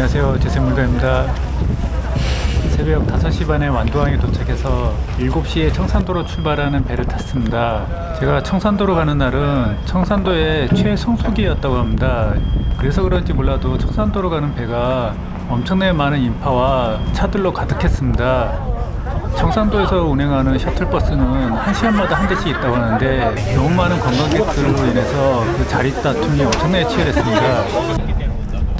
안녕하세요. 재생물가입니다. 새벽 5시 반에 완도항에 도착해서 7시에 청산도로 출발하는 배를 탔습니다. 제가 청산도로 가는 날은 청산도의 최성수기였다고 합니다. 그래서 그런지 몰라도 청산도로 가는 배가 엄청나게 많은 인파와 차들로 가득했습니다. 청산도에서 운행하는 셔틀버스는 1시간마다 한 대씩 있다고 하는데 너무 많은 관광객들로 인해서 그 자리 다툼이 엄청나게 치열했습니다.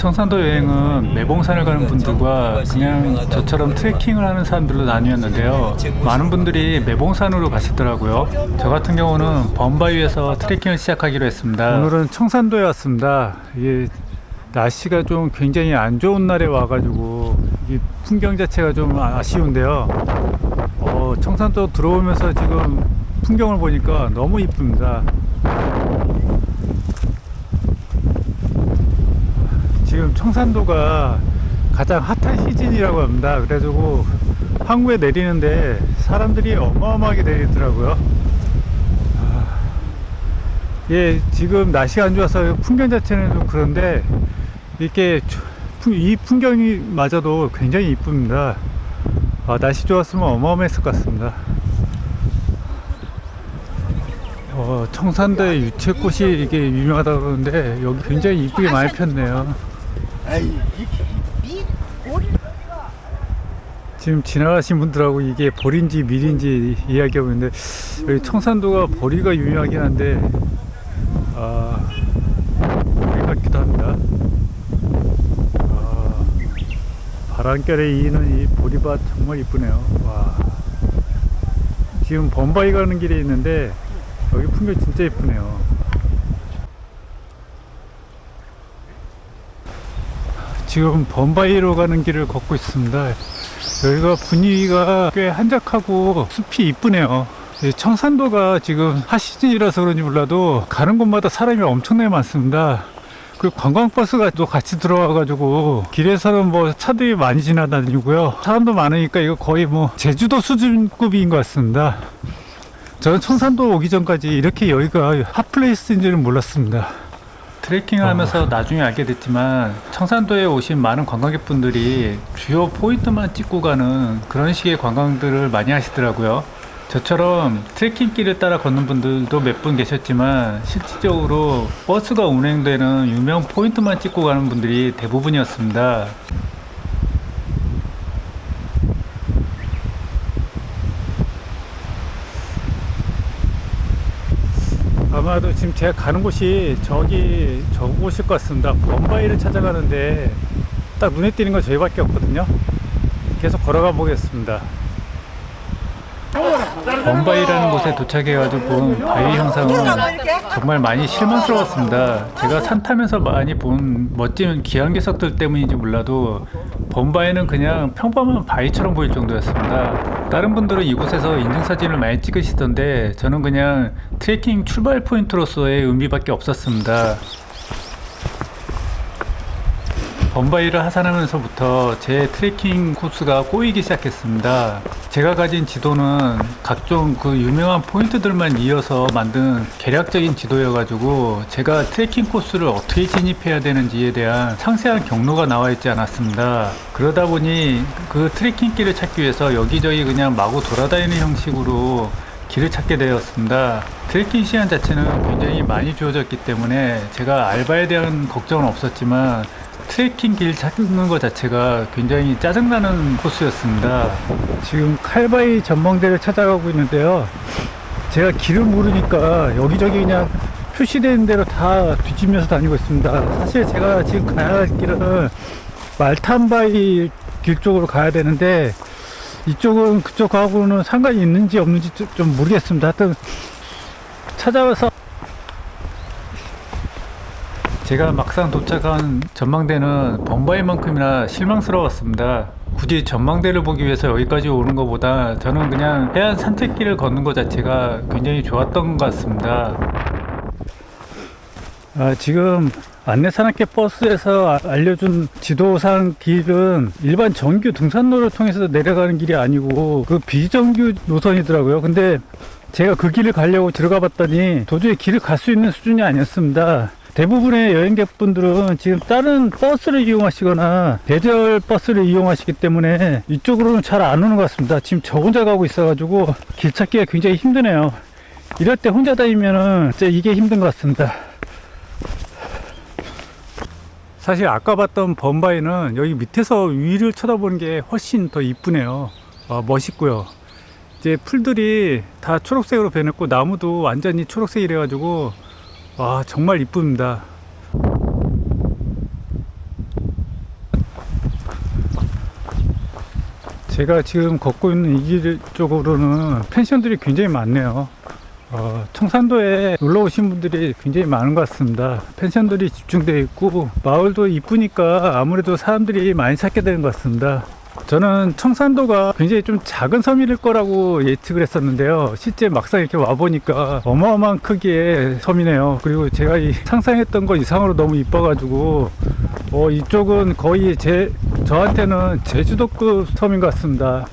청산도 여행은 매봉산을 가는 분들과 그냥 저처럼 트레킹을 하는 사람들로 나뉘었는데요. 많은 분들이 매봉산으로 가시더라고요. 저 같은 경우는 범바위에서 트레킹을 시작하기로 했습니다. 오늘은 청산도에 왔습니다. 이게 날씨가 좀 굉장히 안 좋은 날에 와가지고 이 풍경 자체가 좀 아쉬운데요. 어, 청산도 들어오면서 지금 풍경을 보니까 너무 이쁩니다. 지금 청산도가 가장 핫한 시즌이라고 합니다. 그래가지고 항구에 내리는데 사람들이 어마어마하게 내리더라고요. 아, 예, 지금 날씨가 안 좋아서 풍경 자체는 좀 그런데 이렇게 이 풍경이 마저도 굉장히 이쁩니다. 아, 날씨 좋았으면 어마어마했을 것 같습니다. 어, 청산도의 유채꽃이 이게 유명하다고 그러는데 여기 굉장히 이쁘게 많이 폈네요. 지금 지나가신 분들하고 이게 보리인지 밀인지 이야기하고 있는데 여기 청산도가 보리가 유명하긴 한데 아 보리 같기도 합니다. 아, 바람결에 이는 이 보리밭 정말 이쁘네요. 와 지금 범바이 가는 길에 있는데 여기 풍경 진짜 이쁘네요. 지금 범바이로 가는 길을 걷고 있습니다. 여기가 분위기가 꽤 한적하고 숲이 이쁘네요. 이 청산도가 지금 하시즌이라서 그런지 몰라도 가는 곳마다 사람이 엄청나게 많습니다. 그리고 관광버스가 또 같이 들어와가지고 길에서는 뭐 차들이 많이 지나다니고요. 사람도 많으니까 이거 거의 뭐 제주도 수준급인 것 같습니다. 저는 청산도 오기 전까지 이렇게 여기가 핫플레이스인지는 몰랐습니다. 트레킹을 하면서 나중에 알게 됐지만 청산도에 오신 많은 관광객분들이 주요 포인트만 찍고 가는 그런 식의 관광들을 많이 하시더라고요. 저처럼 트레킹 길을 따라 걷는 분들도 몇 분 계셨지만 실질적으로 버스가 운행되는 유명 포인트만 찍고 가는 분들이 대부분이었습니다. 아마도 지금 제가 가는 곳이 저기 저곳일 것 같습니다. 범바이를 찾아가는데 딱 눈에 띄는 건 저희밖에 없거든요. 계속 걸어가 보겠습니다. 범바이라는 곳에 도착해가지고 본 바위 형상은 정말 많이 실망스러웠습니다. 제가 산 타면서 많이 본 멋진 기암괴석들 때문인지 몰라도 범바이는 그냥 평범한 바위처럼 보일 정도였습니다. 다른 분들은 이곳에서 인증사진을 많이 찍으시던데 저는 그냥 트레킹 출발 포인트로서의 의미밖에 없었습니다. 범바이를 하산하면서부터 제 트레킹 코스가 꼬이기 시작했습니다. 제가 가진 지도는 각종 그 유명한 포인트들만 이어서 만든 계략적인 지도여가지고 제가 트레킹 코스를 어떻게 진입해야 되는지에 대한 상세한 경로가 나와 있지 않았습니다. 그러다 보니 그 트레킹 길을 찾기 위해서 여기저기 그냥 마구 돌아다니는 형식으로 길을 찾게 되었습니다. 트레킹 시간 자체는 굉장히 많이 주어졌기 때문에 제가 알바에 대한 걱정은 없었지만 트레킹 길 찾는 것 자체가 굉장히 짜증나는 코스였습니다. 지금 칼바이 전망대를 찾아가고 있는데요. 제가 길을 모르니까 여기저기 그냥 표시되는 대로 다 뒤지면서 다니고 있습니다. 사실 제가 지금 가야 할 길은 말탄바이 길 쪽으로 가야 되는데 이쪽은 그쪽하고는 상관이 있는지 없는지 좀- 좀 모르겠습니다. 하여튼 찾아와서 제가 막상 도착한 전망대는 범바이만큼이나 실망스러웠습니다. 굳이 전망대를 보기 위해서 여기까지 오는 것보다 저는 그냥 해안 산책길을 걷는 것 자체가 굉장히 좋았던 것 같습니다. 아, 지금 안내산악회 버스에서 아- 알려준 지도상 길은 일반 정규 등산로를 통해서 내려가는 길이 아니고 그 비정규 노선이더라고요. 근데 제가 그 길을 가려고 들어가 봤더니 도저히 길을 갈 수 있는 수준이 아니었습니다. 대부분의 여행객분들은 지금 다른 버스를 이용하시거나 대절 버스를 이용하시기 때문에 이쪽으로는 잘 안 오는 것 같습니다. 지금 저 혼자 가고 있어가지고 길 찾기가 굉장히 힘드네요. 이럴 때 혼자 다니면은 진짜 이게 힘든 것 같습니다. 사실 아까 봤던 범바이는 여기 밑에서 위를 쳐다보는 게 훨씬 더 이쁘네요. 아, 멋있고요. 이제 풀들이 다 초록색으로 변했고 나무도 완전히 초록색이래 가지고 와 정말 이쁩니다. 제가 지금 걷고 있는 이 길 쪽으로는 펜션들이 굉장히 많네요. 어, 청산도에 놀러 오신 분들이 굉장히 많은 것 같습니다. 펜션들이 집중되어 있고 마을도 이쁘니까 아무래도 사람들이 많이 찾게 되는 것 같습니다. 저는 청산도가 굉장히 좀 작은 섬일 거라고 예측을 했었는데요. 실제 막상 이렇게 와보니까 어마어마한 크기의 섬이네요. 그리고 제가 이 상상했던 것 이상으로 너무 이뻐가지고 어, 이쪽은 거의 제, 저한테는 제주도급 섬인 것 같습니다.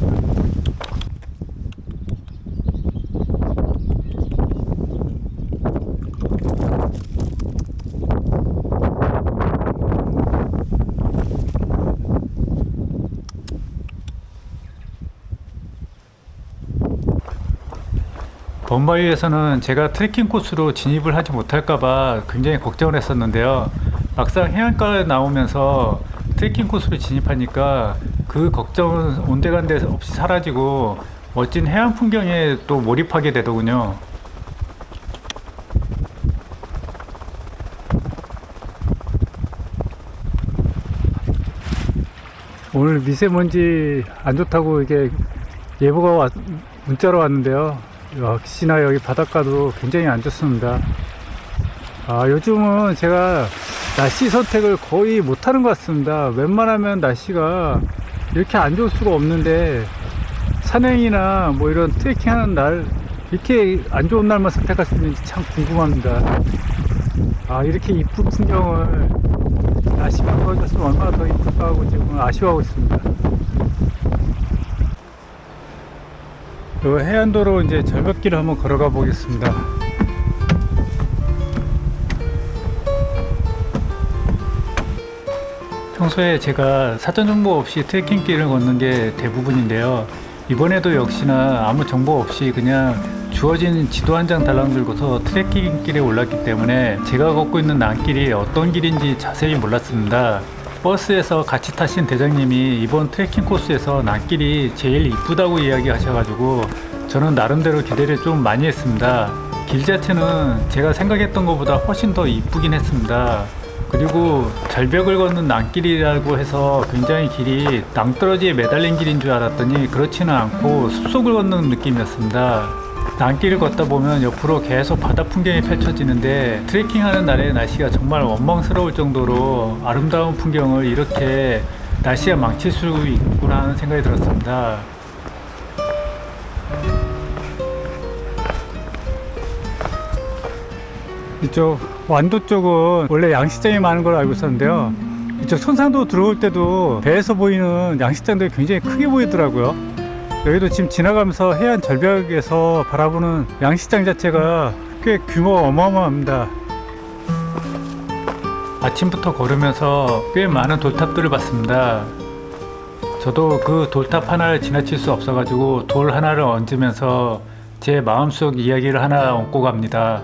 범바이에서는 제가 트레킹 코스로 진입을 하지 못할까봐 굉장히 걱정을 했었는데요. 막상 해안가에 나오면서 트레킹 코스로 진입하니까 그 걱정은 온데간데 없이 사라지고 멋진 해안 풍경에 또 몰입하게 되더군요. 오늘 미세먼지 안 좋다고 이게 예보가 왔- 문자로 왔는데요. 역시나 여기 바닷가도 굉장히 안 좋습니다. 아, 요즘은 제가 날씨 선택을 거의 못하는 것 같습니다. 웬만하면 날씨가 이렇게 안 좋을 수가 없는데 산행이나 뭐 이런 트레킹 하는 날 이렇게 안 좋은 날만 선택할 수 있는지 참 궁금합니다. 아, 이렇게 이쁜 풍경을 날씨가 좋아졌으면 얼마나 더 이쁠까 하고 지금 아쉬워하고 있습니다. 그 해안도로 이제 절벽길을 한번 걸어가 보겠습니다. 평소에 제가 사전 정보 없이 트레킹길을 걷는 게 대부분인데요. 이번에도 역시나 아무 정보 없이 그냥 주어진 지도 한 장 달랑 들고서 트레킹길에 올랐기 때문에 제가 걷고 있는 난길이 어떤 길인지 자세히 몰랐습니다. 버스에서 같이 타신 대장님이 이번 트레킹 코스에서 난길이 제일 이쁘다고 이야기하셔가지고 저는 나름대로 기대를 좀 많이 했습니다. 길 자체는 제가 생각했던 것보다 훨씬 더 이쁘긴 했습니다. 그리고 절벽을 걷는 난길이라고 해서 굉장히 길이 낭떠러지에 매달린 길인 줄 알았더니 그렇지는 않고 숲속을 걷는 느낌이었습니다. 난길을 걷다 보면 옆으로 계속 바다 풍경이 펼쳐지는데 트레킹하는 날의 날씨가 정말 원망스러울 정도로 아름다운 풍경을 이렇게 날씨가 망칠 수 있구나 하는 생각이 들었습니다. 이쪽 완도 쪽은 원래 양식장이 많은 걸로 알고 있었는데요. 이쪽 천산도 들어올 때도 배에서 보이는 양식장들이 굉장히 크게 보이더라고요. 여기도 지금 지나가면서 해안 절벽에서 바라보는 양식장 자체가 꽤 규모가 어마어마합니다. 아침부터 걸으면서 꽤 많은 돌탑들을 봤습니다. 저도 그 돌탑 하나를 지나칠 수 없어가지고 돌 하나를 얹으면서 제 마음속 이야기를 하나 얹고 갑니다.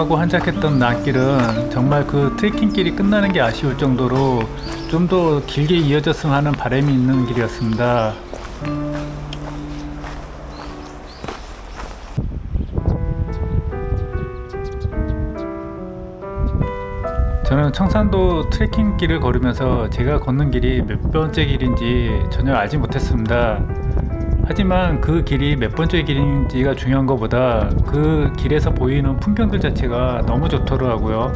조용하고 한적했던 난길은 정말 그 트레킹길이 끝나는 게 아쉬울 정도로 좀 더 길게 이어졌으면 하는 바람이 있는 길이었습니다. 저는 청산도 트레킹 길을 걸으면서 제가 걷는 길이 몇 번째 길인지 전혀 알지 못했습니다. 하지만 그 길이 몇 번째 길인지가 중요한 것보다 그 길에서 보이는 풍경들 자체가 너무 좋더라고요.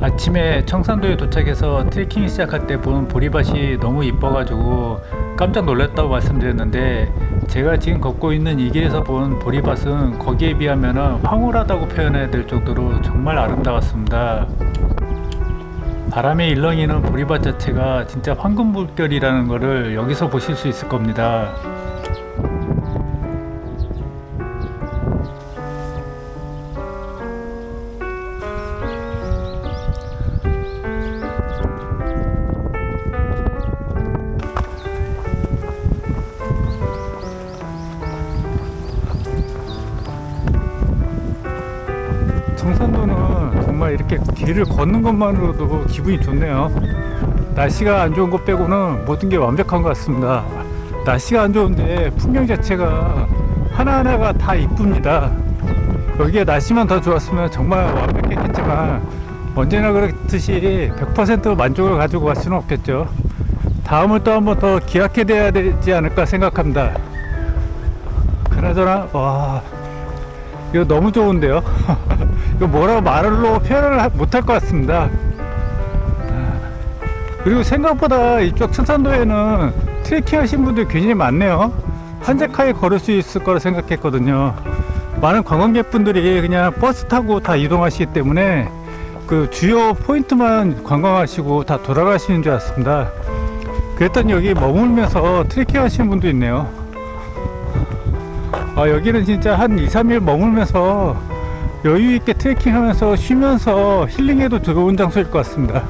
아침에 청산도에 도착해서 트레킹 시작할 때 본 보리밭이 너무 이뻐가지고 깜짝 놀랐다고 말씀드렸는데 제가 지금 걷고 있는 이 길에서 본 보리밭은 거기에 비하면 황홀하다고 표현해야 될 정도로 정말 아름다웠습니다. 바람에 일렁이는 보리밭 자체가 진짜 황금 물결이라는 것을 여기서 보실 수 있을 겁니다. 길을 걷는 것만으로도 기분이 좋네요. 날씨가 안 좋은 것 빼고는 모든 게 완벽한 것 같습니다. 날씨가 안 좋은데 풍경 자체가 하나하나가 다 이쁩니다. 여기에 날씨만 더 좋았으면 정말 완벽했겠지만 언제나 그렇듯이 100% 만족을 가지고 갈 수는 없겠죠. 다음을 또 한번 더 기약해 돼야 되지 않을까 생각합니다. 그나저나 와 이거 너무 좋은데요. 이거 뭐라고 말로 표현을 못할 것 같습니다. 그리고 생각보다 이쪽 천산도에는 트레킹 하신 분들 굉장히 많네요. 한적하게 걸을 수 있을 거라 생각했거든요. 많은 관광객분들이 그냥 버스 타고 다 이동하시기 때문에 그 주요 포인트만 관광하시고 다 돌아가시는 줄 알았습니다. 그랬더니 여기 머물면서 트레킹 하시는 분도 있네요. 아, 여기는 진짜 한 2, 3일 머물면서 여유 있게 트레킹 하면서 쉬면서 힐링해도 좋은 장소일 것 같습니다.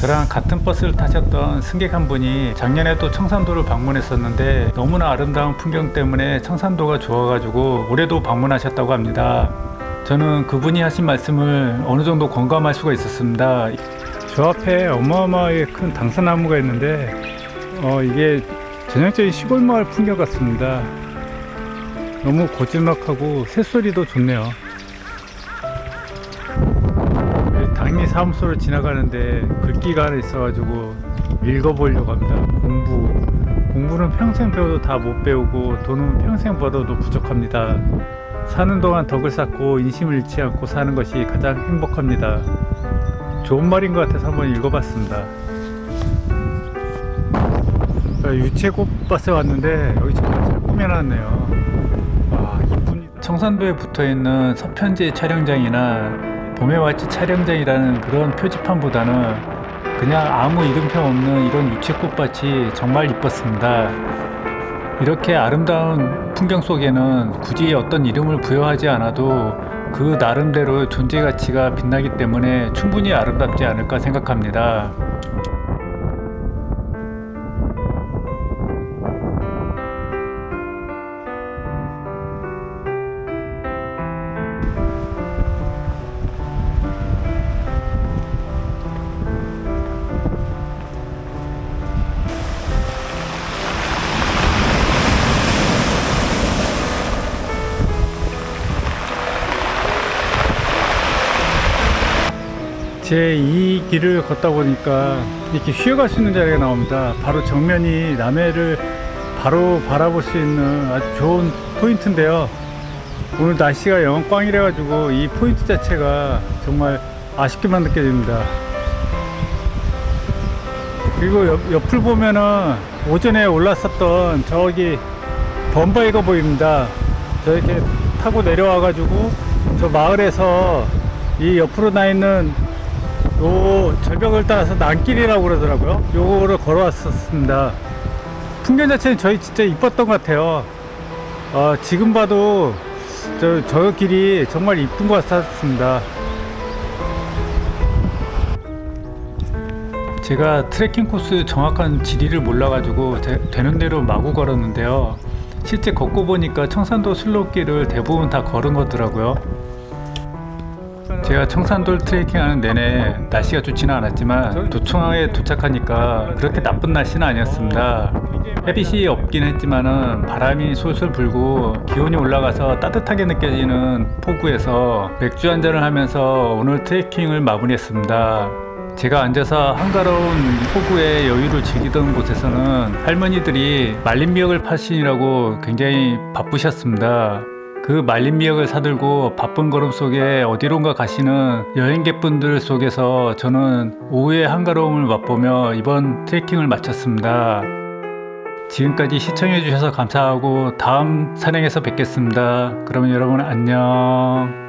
저랑 같은 버스를 타셨던 승객 한 분이 작년에도 청산도를 방문했었는데 너무나 아름다운 풍경 때문에 청산도가 좋아가지고 올해도 방문하셨다고 합니다. 저는 그분이 하신 말씀을 어느 정도 공감할 수가 있었습니다. 저 앞에 어마어마하게 큰 당사나무가 있는데 어, 이게 전형적인 시골 마을 풍경 같습니다. 너무 고즈넉하고 새소리도 좋네요. 당리 사무소를 지나가는데 글귀가 하나 있어가지고 읽어보려고 합니다. 공부. 공부는 평생 배워도 다 못 배우고 돈은 평생 벌어도 부족합니다. 사는 동안 덕을 쌓고 인심을 잃지 않고 사는 것이 가장 행복합니다. 좋은 말인 것 같아서 한번 읽어봤습니다. 유채꽃밭에 왔는데 여기 정말 잘 꾸며놨네요. 청산도에 붙어 있는 서편제 촬영장이나 봄에 왔지 촬영장이라는 그런 표지판보다는 그냥 아무 이름표 없는 이런 유채꽃밭이 정말 이뻤습니다. 이렇게 아름다운 풍경 속에는 굳이 어떤 이름을 부여하지 않아도 그 나름대로 존재 가치가 빛나기 때문에 충분히 아름답지 않을까 생각합니다. 제 이 길을 걷다 보니까 이렇게 쉬어갈 수 있는 자리가 나옵니다. 바로 정면이 남해를 바로 바라볼 수 있는 아주 좋은 포인트인데요. 오늘 날씨가 영 꽝이래 가지고 이 포인트 자체가 정말 아쉽게만 느껴집니다. 그리고 옆, 옆을 보면은 오전에 올랐었던 저기 범바이가 보입니다. 저렇게 타고 내려와 가지고 저 마을에서 이 옆으로 나 있는 요 절벽을 따라서 난길이라고 그러더라고요. 요거를 걸어왔었습니다. 풍경 자체는 저희 진짜 이뻤던 것 같아요. 어, 지금 봐도 저, 저 길이 정말 이쁜 것 같았습니다. 제가 트레킹 코스 정확한 지리를 몰라가지고 되, 되는 대로 마구 걸었는데요. 실제 걷고 보니까 청산도 순례길을 대부분 다 걸은 거더라고요. 제가 청산도를 트레킹하는 내내 날씨가 좋지는 않았지만 도청항에 도착하니까 그렇게 나쁜 날씨는 아니었습니다. 햇빛이 없긴 했지만은 바람이 솔솔 불고 기온이 올라가서 따뜻하게 느껴지는 포구에서 맥주 한 잔을 하면서 오늘 트레킹을 마무리했습니다. 제가 앉아서 한가로운 포구의 여유를 즐기던 곳에서는 할머니들이 말린 미역을 파시느라고 굉장히 바쁘셨습니다. 그 말린 미역을 사들고 바쁜 걸음 속에 어디론가 가시는 여행객분들 속에서 저는 오후의 한가로움을 맛보며 이번 트레킹을 마쳤습니다. 지금까지 시청해 주셔서 감사하고 다음 산행에서 뵙겠습니다. 그러면 여러분 안녕.